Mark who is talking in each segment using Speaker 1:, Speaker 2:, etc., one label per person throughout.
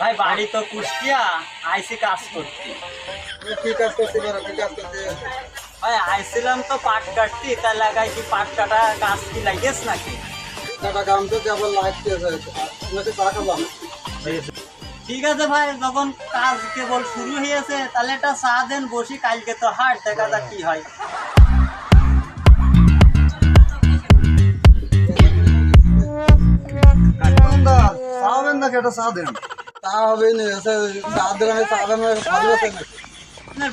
Speaker 1: ভাই বাড়ি তো কুষ্টিয়া আইসি কাজ করতে
Speaker 2: তুমি কি কাজ করতে পারো কি কাজ করতে
Speaker 1: ভাই আইছিলাম তো পাট কাটতি তার লাগাই কি পাট কাটা কাজ কি লাগেস নাকি
Speaker 2: টাকা কাম তো কেবল লাইফ কেস হয়েছে তোমাকে চা খাব
Speaker 1: ঠিক আছে ভাই যখন কাজ কেবল শুরু হয়েছে তাহলে একটা চা দেন বসি কালকে তো হাট দেখা যাক কি হয়।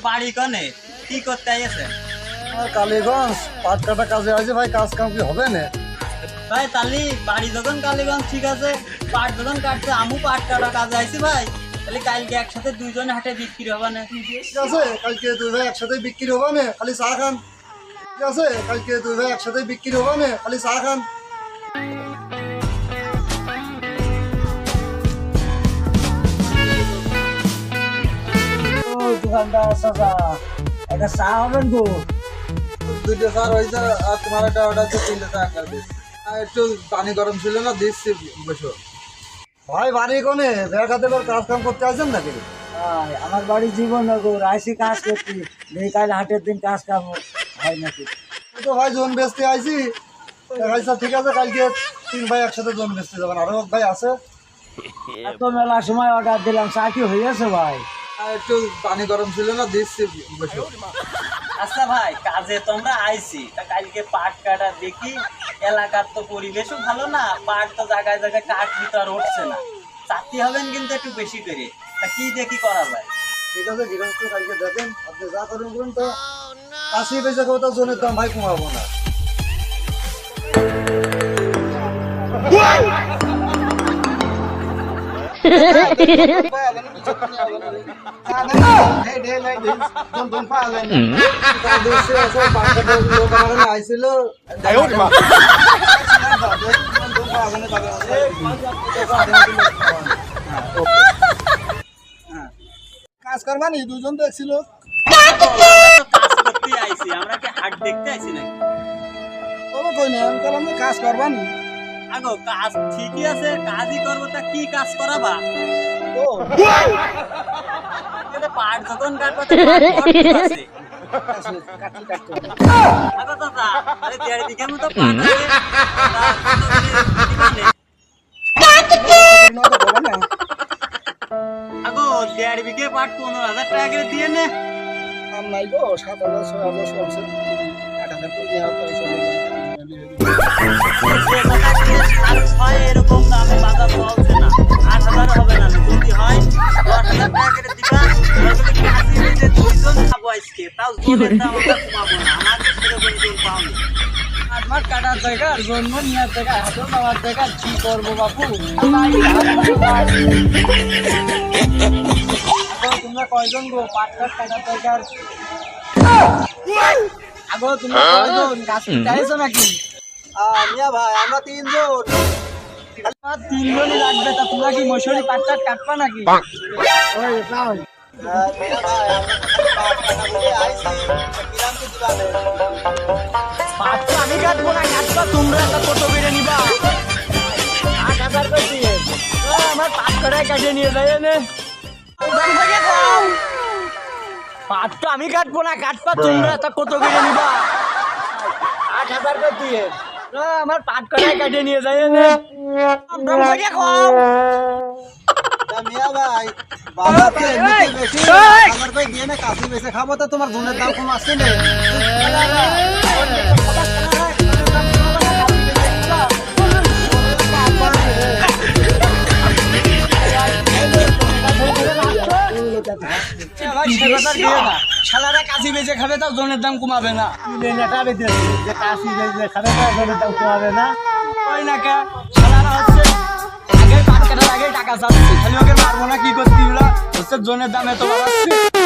Speaker 1: বাড়ি কনে? কি করতে আইছে?
Speaker 2: কালীগঞ্জ পাট কাটা কাজে আছে ভাই কাজ কাম কি হবে না?
Speaker 1: ভাই বাড়ি যখন কালীগঞ্জ ঠিক আছে। পাট যখন কাটছে আমু পাট কাটা কাজে আইছি ভাই। তাহলে কালকে একসাথে দুইজন হাটে বিক্রি হবে না?
Speaker 2: ঠিক আছে কালকে দুই ভাই একসাথে বিক্রি হবে না? খালি চা খান। ঠিক আছে কালকে দুই ভাই একসাথে বিক্রি হবে না? খালি চা খান।
Speaker 1: দোকানদার চাচা একটা চা হবেন গো?
Speaker 2: স্যার হয়েছে আর তোমার একটা অর্ডার তিনটে চা একটু পানি গরম ছিল না দিচ্ছি বসো ভাই বাড়ি কোনে? ব্যাগ হাতে এবার কাজ কাম করতে আসেন নাকি?
Speaker 1: ভাই, আমার বাড়ি জীবননগর আইসি কাজ করছি। নেই কাল হাটের দিন কাজ কাম হয় নাকি?
Speaker 2: তো ভাই জোন বেচতে আইছি। ঠিক আছে কালকে তিন ভাই একসাথে জোন বেচতে যাবেন। আরও ভাই আছে।
Speaker 1: এত মেলা সময় অর্ডার দিলাম চা কি হয়েছে ভাই?
Speaker 2: আর একটু পানি গরম ছিল না দিচ্ছি বসো।
Speaker 1: আচ্ছা ভাই কাজে তোমরা আইছি তা কালকে পাট কাটা দেখি। এলাকার তো পরিবেশও ভালো না পাট তো জায়গায় জায়গায় কাঠ ভিতর উঠছে না। চাকরি হবেন কিন্তু একটু বেশি করে। তা কি দেখি করা যায়?
Speaker 2: ঠিক আছে গৃহস্থ কালকে দেখেন, আপনি যা করেন করুন তো। কাশি বেশি কোথাও জোনের দাম ভাই কমাবো না। আইছিল কাজ করবা নি দুজন তো একছিল
Speaker 1: আমরা কি হাট দেখতে আইছি নাকি?
Speaker 2: কই না আমি কাজ করবা নি
Speaker 1: আগো, কাজ ঠিকই আছে, কাজই করব, তা কি কাজ করাবা?
Speaker 2: ও
Speaker 1: পাট যখন কাটবো। আগো দাদা, আরে দেড় বিঘে দিয়ে নে।
Speaker 2: নাই সাত হাজার, ছয় হাজার চলছে আট হাজার
Speaker 1: আমরা কাটার জায়গা জন্ম নেওয়ার জায়গা হাতে নেওয়ার জায়গা কি করব বাবু তোমরা কয়জন গো পাট কাট কাটার জায়গার আগো তোমরা কয়জন? গাছ চাইছো নাকি
Speaker 2: মিয়া ভাই আমরা তিনজন।
Speaker 1: তিনজনই লাগবে তা তোমরা কি মশুরি পাট কাটবা নাকি?
Speaker 2: ওই নাও।
Speaker 1: আমি কাটবো না কাটবা তোমরা একটা কত বেড়ে নিবা। আমার পাট কটায় কাটিয়ে নিয়ে যাই এনে। পাট তো আমি কাটবো না কাটবা তোমরা তা কত বেড়ে নিবা? আট হাজার করে দিয়ে। আমার পাট কটায় কাটিয়ে নিয়ে যাই
Speaker 2: খাব তো তোমার বোনের দাম কম আসছে না।
Speaker 1: শালারা কাশি বেচে খাবে তাও জনের দাম কমাবে না।
Speaker 2: যে কাশি বেঁচে খাবে তাও জনের দাম কমাবে না।
Speaker 1: ওই না কে? শালারা হচ্ছে আগে পাট কাটার আগে টাকা চাচ্ছে। খালি ওকে মারবো না কি করতে হচ্ছে জনের দামে তোমার বাড়াচ্ছে।